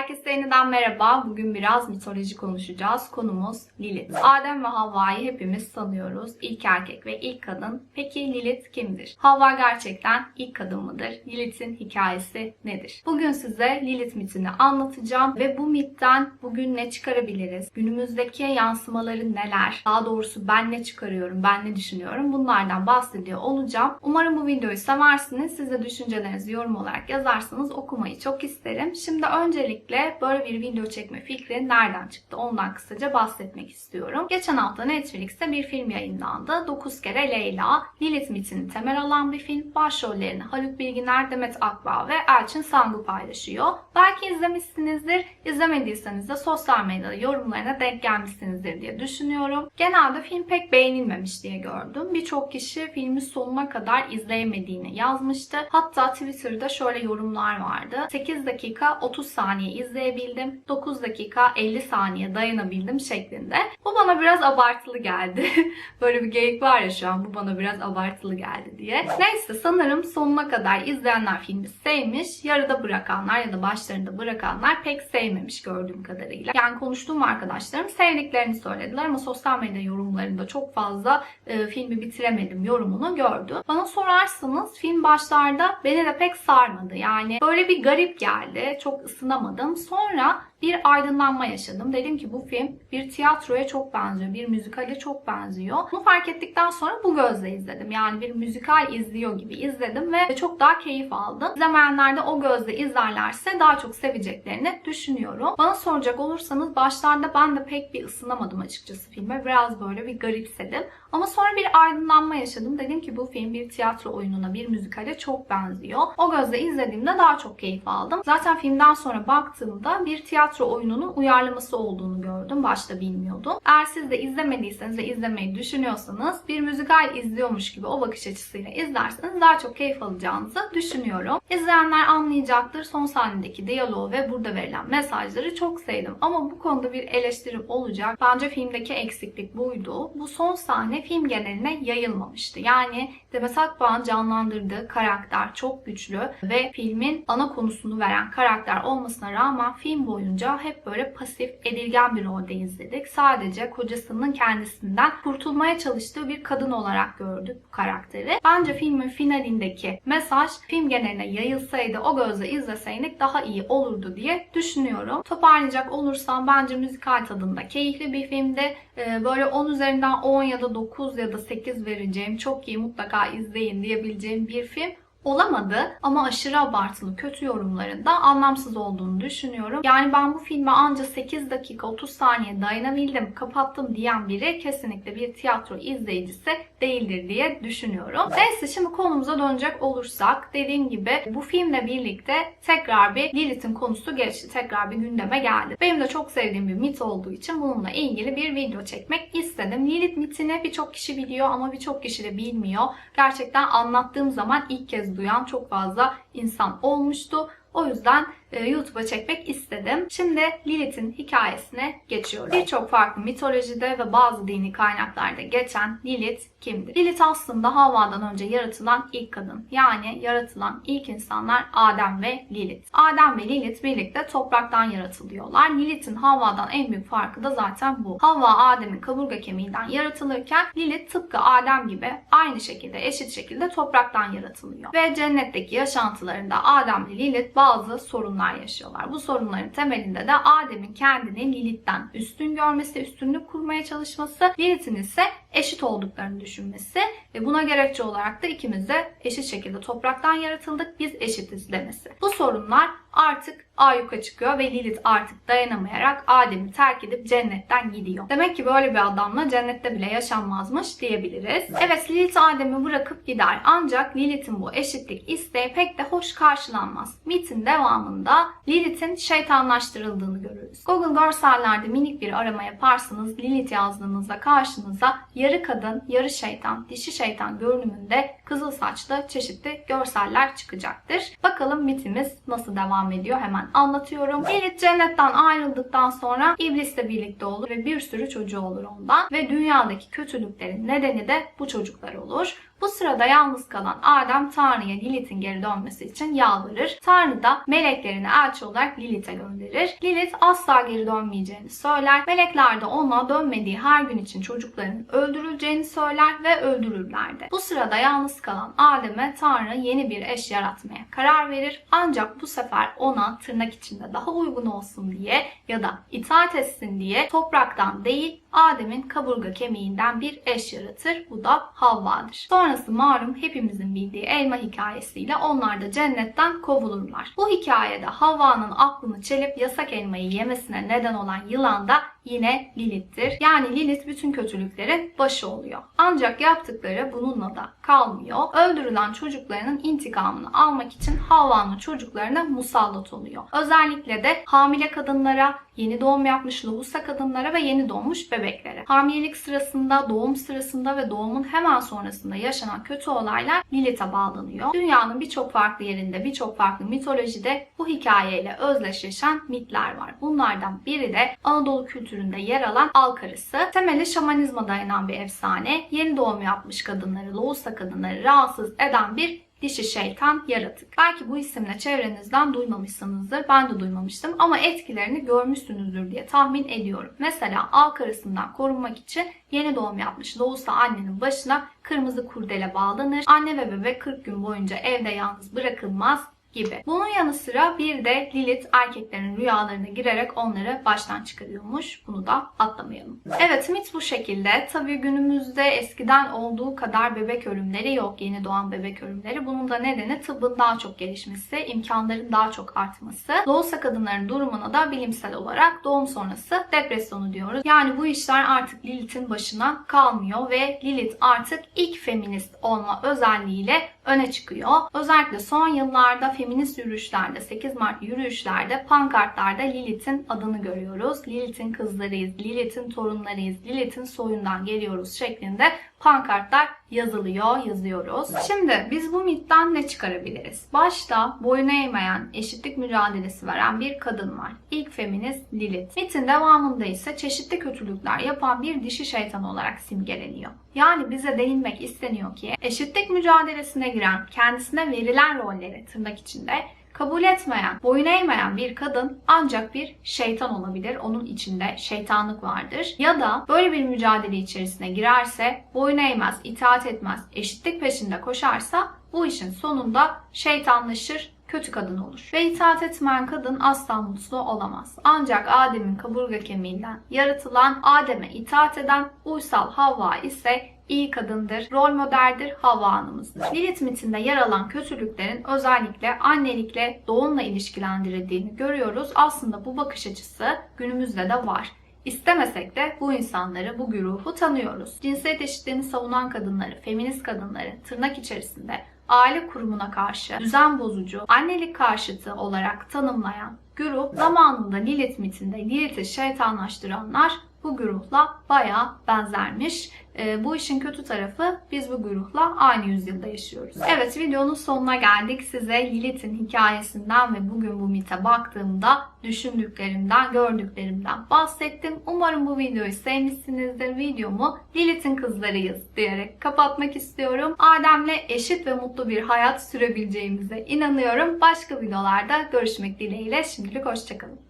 Herkese yeniden merhaba. Bugün biraz mitoloji konuşacağız. Konumuz Lilith. Adem ve Havva'yı hepimiz tanıyoruz. İlk erkek ve ilk kadın. Peki Lilith kimdir? Havva gerçekten ilk kadın mıdır? Lilith'in hikayesi nedir? Bugün size Lilith mitini anlatacağım ve bu mitten bugün ne çıkarabiliriz? Günümüzdeki yansımaları neler? Daha doğrusu ben ne çıkarıyorum? Ben ne düşünüyorum? Bunlardan bahsediyor olacağım. Umarım bu videoyu seversiniz. Siz de düşüncelerinizi yorum olarak yazarsanız okumayı çok isterim. Şimdi öncelikle böyle bir video çekme fikri nereden çıktı? Ondan kısaca bahsetmek istiyorum. Geçen hafta Netflix'te bir film yayınlandı. 9 kere Leyla. Lilith mitini temel alan bir film. Başrollerini Haluk Bilginer, Demet Akbağ ve Elçin Sangu paylaşıyor. Belki izlemişsinizdir. İzlemediyseniz de sosyal medyada yorumlarına denk gelmişsinizdir diye düşünüyorum. Genelde film pek beğenilmemiş diye gördüm. Birçok kişi filmi sonuna kadar izleyemediğini yazmıştı. Hatta Twitter'da şöyle yorumlar vardı. 8 dakika 30 saniye izleyebildim. 9 dakika 50 saniye dayanabildim şeklinde. Bu bana biraz abartılı geldi. Böyle bir geyik var ya şu an bu bana biraz abartılı geldi diye. Neyse sanırım sonuna kadar izleyenler filmi sevmiş. Yarıda bırakanlar ya da başlarında bırakanlar pek sevmemiş gördüğüm kadarıyla. Yani konuştuğum arkadaşlarım sevdiklerini söylediler ama sosyal medya yorumlarında çok fazla e, filmi bitiremedim yorumunu gördüm. Bana sorarsanız film başlarda beni de pek sarmadı. Yani böyle bir garip geldi. Çok ısınamadım. Sonra bir aydınlanma yaşadım. Dedim ki bu film bir tiyatroya çok benziyor. Bir müzikale çok benziyor. Bunu fark ettikten sonra bu gözle izledim. Yani bir müzikal izliyor gibi izledim ve çok daha keyif aldım. İzlemeyenler de o gözle izlerlerse daha çok seveceklerini düşünüyorum. Bana soracak olursanız başlarda ben de pek bir ısınamadım açıkçası filme. Biraz böyle bir garipsedim. Ama sonra bir aydınlanma yaşadım. Dedim ki bu film bir tiyatro oyununa, bir müzikale çok benziyor. O gözle izlediğimde daha çok keyif aldım. Zaten filmden sonra baktığımda bir tiyatro oyununun uyarlaması olduğunu gördüm. Başta bilmiyordum. Eğer siz de izlemediyseniz ve izlemeyi düşünüyorsanız bir müzikal izliyormuş gibi o bakış açısıyla izlerseniz daha çok keyif alacağınızı düşünüyorum. İzleyenler anlayacaktır. Son sahnedeki diyaloğu ve burada verilen mesajları çok sevdim. Ama bu konuda bir eleştirim olacak. Bence filmdeki eksiklik buydu. Bu son sahne film geneline yayılmamıştı. Yani Demet Akbağ'ın canlandırdığı karakter çok güçlü ve filmin ana konusunu veren karakter olmasına rağmen film boyunca hep böyle pasif, edilgen bir rolde izledik. Sadece kocasının kendisinden kurtulmaya çalıştığı bir kadın olarak gördük bu karakteri. Bence filmin finalindeki mesaj film geneline yayılsaydı, o gözle izleseydik daha iyi olurdu diye düşünüyorum. Toparlayacak olursam bence müzikal tadında keyifli bir filmdi. Ee, Böyle 10 üzerinden 10 ya da 9 ya da 8 vereceğim, çok iyi mutlaka izleyin diyebileceğim bir film olamadı ama aşırı abartılı kötü yorumlarında anlamsız olduğunu düşünüyorum. Yani ben bu filme anca 8 dakika 30 saniye dayanabildim, kapattım diyen biri kesinlikle bir tiyatro izleyicisi değildir diye düşünüyorum. Neyse şimdi konumuza dönecek olursak dediğim gibi bu filmle birlikte tekrar bir Lilith'in konusu geçti. Tekrar bir gündeme geldi. Benim de çok sevdiğim bir mit olduğu için bununla ilgili bir video çekmek istedim. Lilith mitini birçok kişi biliyor ama birçok kişi de bilmiyor. Gerçekten anlattığım zaman ilk kez duyan çok fazla insan olmuştu. O yüzden YouTube'a çekmek istedim. Şimdi Lilith'in hikayesine geçiyorum. Birçok farklı mitolojide ve bazı dini kaynaklarda geçen Lilith kimdir? Lilith aslında Havva'dan önce yaratılan ilk kadın. Yani yaratılan ilk insanlar Adem ve Lilith. Adem ve Lilith birlikte topraktan yaratılıyorlar. Lilith'in Havva'dan en büyük farkı da zaten bu. Havva Adem'in kaburga kemiğinden yaratılırken Lilith tıpkı Adem gibi aynı şekilde eşit şekilde topraktan yaratılıyor. Ve cennetteki yaşantılarında Adem ve Lilith bazı sorunlar yaşıyorlar. Bu sorunların temelinde de Adem'in kendini Lilith'ten üstün görmesi, üstünlük kurmaya çalışması, Lilith'in ise eşit olduklarını düşünmesi ve buna gerekçe olarak da ikimiz de eşit şekilde topraktan yaratıldık, biz eşitiz demesi. Bu sorunlar artık ayyuka çıkıyor ve Lilith artık dayanamayarak Adem'i terk edip cennetten gidiyor. Demek ki böyle bir adamla cennette bile yaşanmazmış diyebiliriz. Evet Lilith Adem'i bırakıp gider ancak Lilith'in bu eşitlik isteği pek de hoş karşılanmaz. Mitin devamında Lilith'in şeytanlaştırıldığını görürüz. Google görsellerde minik bir arama yaparsanız Lilith yazdığınızda karşınıza yarı kadın, yarı şeytan, dişi şeytan görünümünde kızıl saçlı çeşitli görseller çıkacaktır. Bakalım mitimiz nasıl devam ediyor hemen anlatıyorum. Lilith cennetten ayrıldıktan sonra iblisle birlikte olur ve bir sürü çocuğu olur ondan ve dünyadaki kötülüklerin nedeni de bu çocuklar olur. Bu sırada yalnız kalan Adem Tanrı'ya Lilith'in geri dönmesi için yalvarır. Tanrı da meleklerini elçi olarak Lilith'e gönderir. Lilith asla geri dönmeyeceğini söyler. Melekler de ona dönmediği her gün için çocukların öldürüleceğini söyler ve öldürürler de. Bu sırada yalnız kalan Adem'e Tanrı yeni bir eş yaratmaya karar verir. Ancak bu sefer ona tırnak içinde daha uygun olsun diye ya da itaat etsin diye topraktan değil Adem'in kaburga kemiğinden bir eş yaratır. Bu da Havva'dır. Sonrası malum hepimizin bildiği elma hikayesiyle onlar da cennetten kovulurlar. Bu hikayede Havva'nın aklını çelip yasak elmayı yemesine neden olan yılan da yine Lilith'tir. Yani Lilith bütün kötülüklerin başı oluyor. Ancak yaptıkları bununla da kalmıyor. Öldürülen çocuklarının intikamını almak için Havva'nın çocuklarına musallat oluyor. Özellikle de hamile kadınlara, yeni doğum yapmış lohusa kadınlara ve yeni doğmuş bebeklere. Hamilelik sırasında, doğum sırasında ve doğumun hemen sonrasında yaşanan kötü olaylar Lilith'e bağlanıyor. Dünyanın birçok farklı yerinde, birçok farklı mitolojide bu hikayeyle özdeşleşen mitler var. Bunlardan biri de Anadolu kültüründe yer alan Al Karısı. Temeli şamanizma dayanan bir efsane. Yeni doğum yapmış kadınları, lohusa kadınları rahatsız eden bir dişi şeytan yaratık. Belki bu isimle çevrenizden duymamışsınızdır. Ben de duymamıştım ama etkilerini görmüşsünüzdür diye tahmin ediyorum. Mesela al karısından korunmak için yeni doğum yapmış Loğusa annenin başına kırmızı kurdele bağlanır. Anne ve bebek 40 gün boyunca evde yalnız bırakılmaz gibi. Bunun yanı sıra bir de Lilith erkeklerin rüyalarına girerek onları baştan çıkarıyormuş. Bunu da atlamayalım. Evet mit bu şekilde. Tabii günümüzde eskiden olduğu kadar bebek ölümleri yok. Yeni doğan bebek ölümleri. Bunun da nedeni tıbbın daha çok gelişmesi, imkanların daha çok artması. Doğusa kadınların durumuna da bilimsel olarak doğum sonrası depresyonu diyoruz. Yani bu işler artık Lilith'in başına kalmıyor ve Lilith artık ilk feminist olma özelliğiyle öne çıkıyor. Özellikle son yıllarda feminist yürüyüşlerde, 8 Mart yürüyüşlerde, pankartlarda Lilith'in adını görüyoruz. Lilith'in kızlarıyız, Lilith'in torunlarıyız, Lilith'in soyundan geliyoruz şeklinde pankartlar yazılıyor, yazıyoruz. Şimdi biz bu mitten ne çıkarabiliriz? Başta boyun eğmeyen, eşitlik mücadelesi veren bir kadın var. İlk feminist Lilith. Mitin devamında ise çeşitli kötülükler yapan bir dişi şeytan olarak simgeleniyor. Yani bize değinmek isteniyor ki eşitlik mücadelesine giren, kendisine verilen rolleri tırnak içinde kabul etmeyen, boyun eğmeyen bir kadın ancak bir şeytan olabilir. Onun içinde şeytanlık vardır. Ya da böyle bir mücadele içerisine girerse, boyun eğmez, itaat etmez, eşitlik peşinde koşarsa bu işin sonunda şeytanlaşır, kötü kadın olur. Ve itaat etmeyen kadın asla mutlu olamaz. Ancak Adem'in kaburga kemiğinden yaratılan, Adem'e itaat eden uysal Havva ise iyi kadındır, rol modeldir, Havva Hanım'ızdır. Lilith mitinde yer alan kötülüklerin özellikle annelikle doğumla ilişkilendirildiğini görüyoruz. Aslında bu bakış açısı günümüzde de var. İstemesek de bu insanları, bu güruhu tanıyoruz. Cinsiyet eşitliğini savunan kadınları, feminist kadınları tırnak içerisinde aile kurumuna karşı düzen bozucu, annelik karşıtı olarak tanımlayan güruh zamanında Lilith mitinde Lilith'i şeytanlaştıranlar bu güruhla bayağı benzermiş. E, bu işin kötü tarafı biz bu güruhla aynı yüzyılda yaşıyoruz. Evet videonun sonuna geldik. Size Lilith'in hikayesinden ve bugün bu mite baktığımda düşündüklerimden, gördüklerimden bahsettim. Umarım bu videoyu sevmişsinizdir. Videomu Lilith'in kızlarıyız diyerek kapatmak istiyorum. Adem'le eşit ve mutlu bir hayat sürebileceğimize inanıyorum. Başka videolarda görüşmek dileğiyle. Şimdilik hoşçakalın.